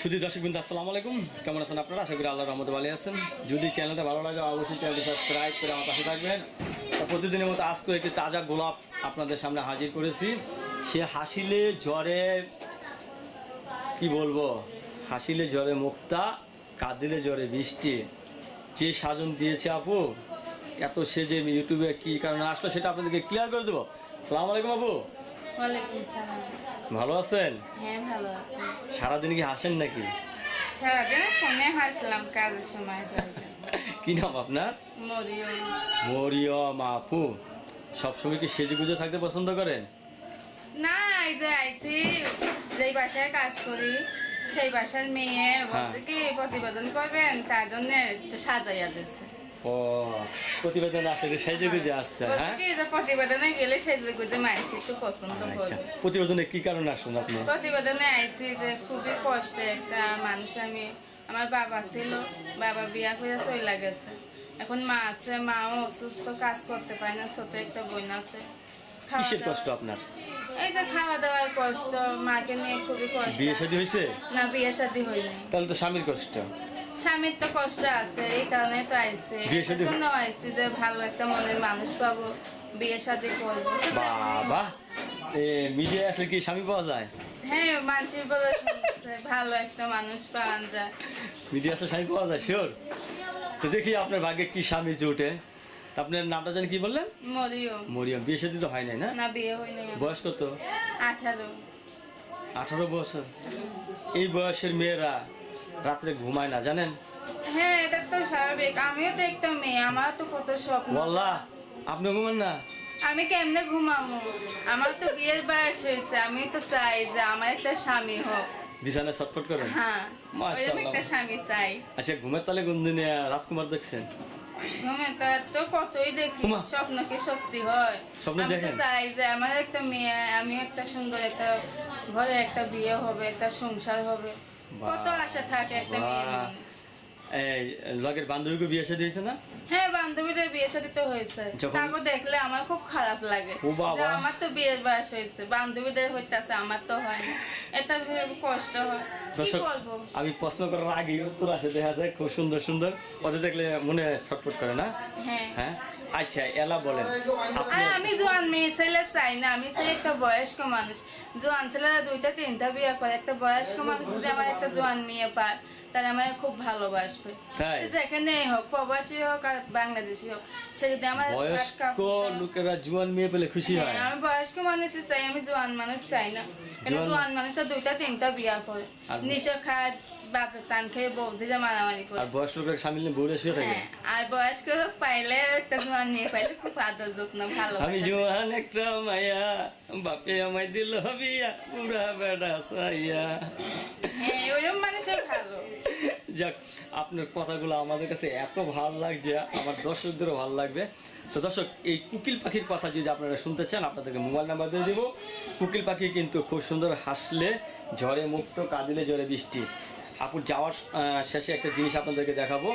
শুধু দর্শক বিন্দু, আসসালামু আলাইকুম। কেমন আছেন আপনারা? আশা করি আল্লাহ রহমতে ভালো আছেন। যদি চ্যানেলটা ভালো লাগে, অবশ্যই চ্যানেলটি সাবস্ক্রাইব করে আমার পাশে থাকবেন। প্রতিদিনের মতো আজকে একটি তাজা গোলাপ আপনাদের সামনে হাজির করেছি। সে হাসিলে জ্বরে, কি বলব? হাসিলে জ্বরে মুক্তা, কাঁদিলে জ্বরে বৃষ্টি। যে সাজন দিয়েছে আপু, এত সে যে ইউটিউবে কী কারণে আসলো সেটা আপনাদেরকে ক্লিয়ার করে দেবো। সালাম আলাইকুম আপু। ওয়ালাইকুম সালাম। ভালো আছেন? হ্যাঁ ভালো আছি। সারাদিন কি হাসেন নাকি? সারাদিন ফোনে হাসলাম কাজের সময় কি নাম আপনার? মরিয়ম। মরিয়ম আপু। সবসময় কি সেজে গুজে থাকতে পছন্দ করেন? না এই যে আইছি যেই বাসায় কাজ করি সেই বাসার মেয়ে বলছে কি প্রতিবেদন করবেন? তার জন্য একটু সাজাইয়া দিচ্ছে ও প্রতিবেদন আসলে সেজে গুজে আসতে হ্যাঁ? প্রতিবেদনে গেলে সেজে গুজে মাইছি একটু পছন্দ আচ্ছা। প্রতিবেদনে কি কারণে আসুন আপনি? প্রতিবেদনে আইছি যে খুবই কষ্টে একটা মানুষ আমি আমার বাবা ছিল বাবা বিয়া করে চলে গেছে। এখন মা আছে মাও অসুস্থ কাজ করতে পারে না ছোট একটা বোন আছে। কিসের কষ্ট আপনার? এই যে খাওয়া দাওয়ার কষ্ট মাকে নিয়ে খুবই কষ্ট বিয়ে শাদী হয়েছে? না বিয়ে শাদী হয়নি। তাহলে তো স্বামীর কষ্ট। স্বামীর তো কষ্ট আছে এই কারণে তো আইছে জন্য আইছি যে ভালো একটা মনের মানুষ পাবো বিয়ে শাদী করব। বাবা এ মিডিয়া আসলে কি স্বামী পাওয়া যায়? হ্যাঁ বলে ভালো একটা মানুষ পাওয়া যায়। মিডিয়া আসলে স্বামী পাওয়া যায় শিওর তো দেখি আপনার ভাগ্যে কি স্বামী জোটে। আপনার নামটা জানি কি বললেন? মরিয়ম। মরিয়ম। বিয়ে শাদী তো হয় নাই না? না বিয়ে হয়নি আমার। বয়স কত? আঠারো। আঠারো বছর। এই বয়সের মেয়েরা রাত্রে ঘুমায় না জানেন? হ্যাঁ এটা তো স্বাভাবিক। আমিও তো একটা মেয়ে আমার তো কত স্বপ্ন। আপনি ঘুমান না? আমি কেমনে ঘুমাবো আমার তো বিয়ের বয়স হয়েছে আমি তো চাই যে আমার একটা স্বামী হোক। বিছানায় ছটফট করেন? হ্যাঁ মাশাআল্লাহ। একটা স্বামী চাই। আচ্ছা ঘুমের তালে কোন দিনে রাজকুমার দেখছেন? তো কতই দেখি ওমা। স্বপ্ন হয়। আমি চাই যে আমার একটা মেয়ে আমি একটা সুন্দর একটা ঘরে একটা বিয়ে হবে একটা সংসার হবে। কত আশা থাকে একটা মেয়ে লগের বান্ধবীকে বিয়ে সাথে দিয়েছে না? হ্যাঁ বান্ধবীদের বিয়ে সাথে তো হয়েছে। তারপর দেখলে আমার খুব খারাপ লাগে আমার তো বিয়ের বয়স হয়েছে বান্ধবীদের হইতেছে আমার তো হয় না। এটা কষ্ট হয়। দর্শক আমি প্রশ্ন করার আগে উত্তর আসে দেখা যায় খুব সুন্দর সুন্দর। ওদের দেখলে মনে ছটফট করে না? হ্যাঁ। হ্যাঁ? আচ্ছা এলা বলেন। আমি জোয়ান মেয়ে ছেলে চাই না। আমি চাই একটা বয়স্ক মানুষ। জোয়ান ছেলেরা দুইটা তিনটা বিয়ে করে। একটা বয়স্ক মানুষ যদি আমার একটা জোয়ান মেয়ে পায় তাহলে আমার খুব ভালোবাসবে? সে হোক প্রবাসী হোক আর বাংলাদেশি হোক সে যদি আমার বয়স্ক লোকেরা জোয়ান মেয়ে পেলে খুশি হয়। হ্যাঁ, আমি বয়স্ক মানুষই চাই আমি জোয়ান মানুষ চাই না জোয়ান- মানুষের দুইটা তিনটা বিয়া করে নিশা খায় বাজার টান খেয়ে বলছে যে মারামারি করে আর বয়স্ক লোকের সামিল নিয়ে বউরে শুয়ে থাকে আর বয়স্ক লোক পাইলে একটা জোয়ান নিয়ে পাইলে খুব আদর যত্ন ভালো আমি জোয়ান একটা মায়া বাপে আমায় দিল বিয়া পুরা বেড়া সাইয়া হ্যাঁ ওরকম মানুষের ভালো যাক, আপনার কথাগুলো আমাদের কাছে এত ভালো লাগছে, আমার দর্শকদেরও ভালো লাগবে। তো দর্শক, এই কুকিল পাখির কথা যদি আপনারা শুনতে চান, আপনাদেরকে মোবাইল নাম্বার দিয়ে দেবো। কুকিল পাখি কিন্তু খুব সুন্দর হাসলে ঝড়ে মুক্ত, কাঁদিলে ঝরে বৃষ্টি। আপুর যাওয়ার শেষে একটা জিনিস আপনাদেরকে দেখাবো।